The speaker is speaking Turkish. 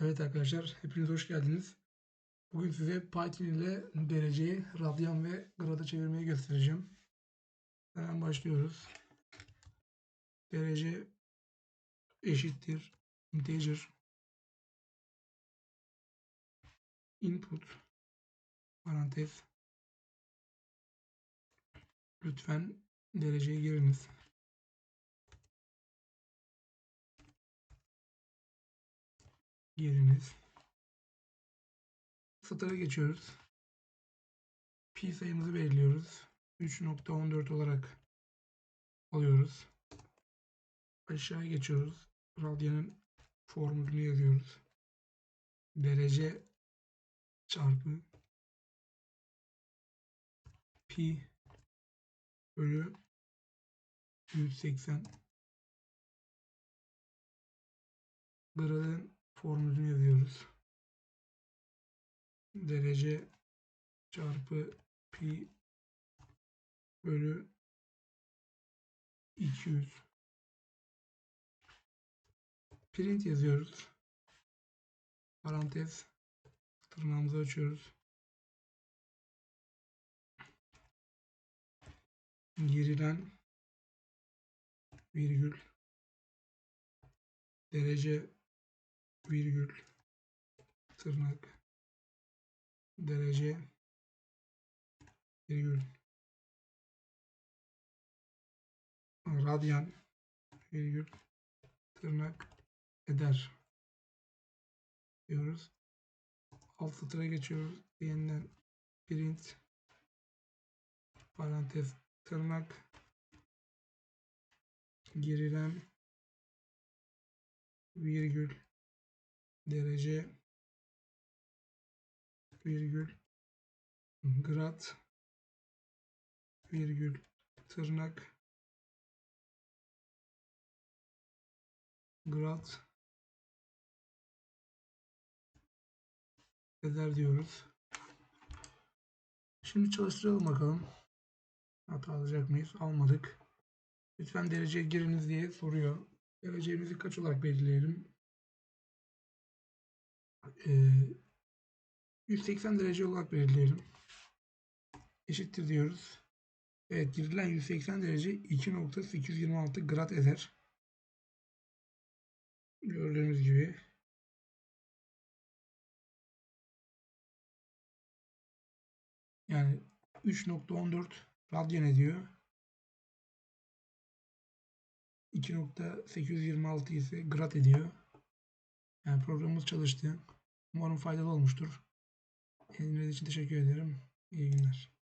Evet arkadaşlar, hepiniz hoş geldiniz. Bugün size Python ile dereceyi radyan ve grada çevirmeyi göstereceğim. Hemen başlıyoruz. Derece eşittir integer input parantez lütfen dereceyi giriniz. Giriniz. Satıra geçiyoruz. Pi sayımızı belirliyoruz. 3.14 olarak alıyoruz. Aşağı geçiyoruz. Radyanın formülünü yazıyoruz. Derece çarpı pi bölü 180 gradın formülünü yazıyoruz. Derece çarpı pi bölü 200 print yazıyoruz. Parantez tırnağımızı açıyoruz. Girilen virgül derece virgül tırnak derece virgül radyan virgül tırnak eder diyoruz. Alt satıra geçiyoruz. Yeniden print parantez tırnak girilen virgül derece virgül grad virgül tırnak grad eder diyoruz. Şimdi çalıştıralım bakalım. Hata alacak mıyız? Almadık. Lütfen dereceye giriniz diye soruyor. Derecemizi kaç olarak belirleyelim? Ee, 180 derece olarak belirleyelim. Eşittir diyoruz. Evet girilen 180 derece 2.826 grad eder. Gördüğünüz gibi. Yani 3.14 radyan ediyor. 2.826 ise grad ediyor. Yani programımız çalıştı. Umarım faydalı olmuştur. Dinlediğiniz için teşekkür ederim. İyi günler.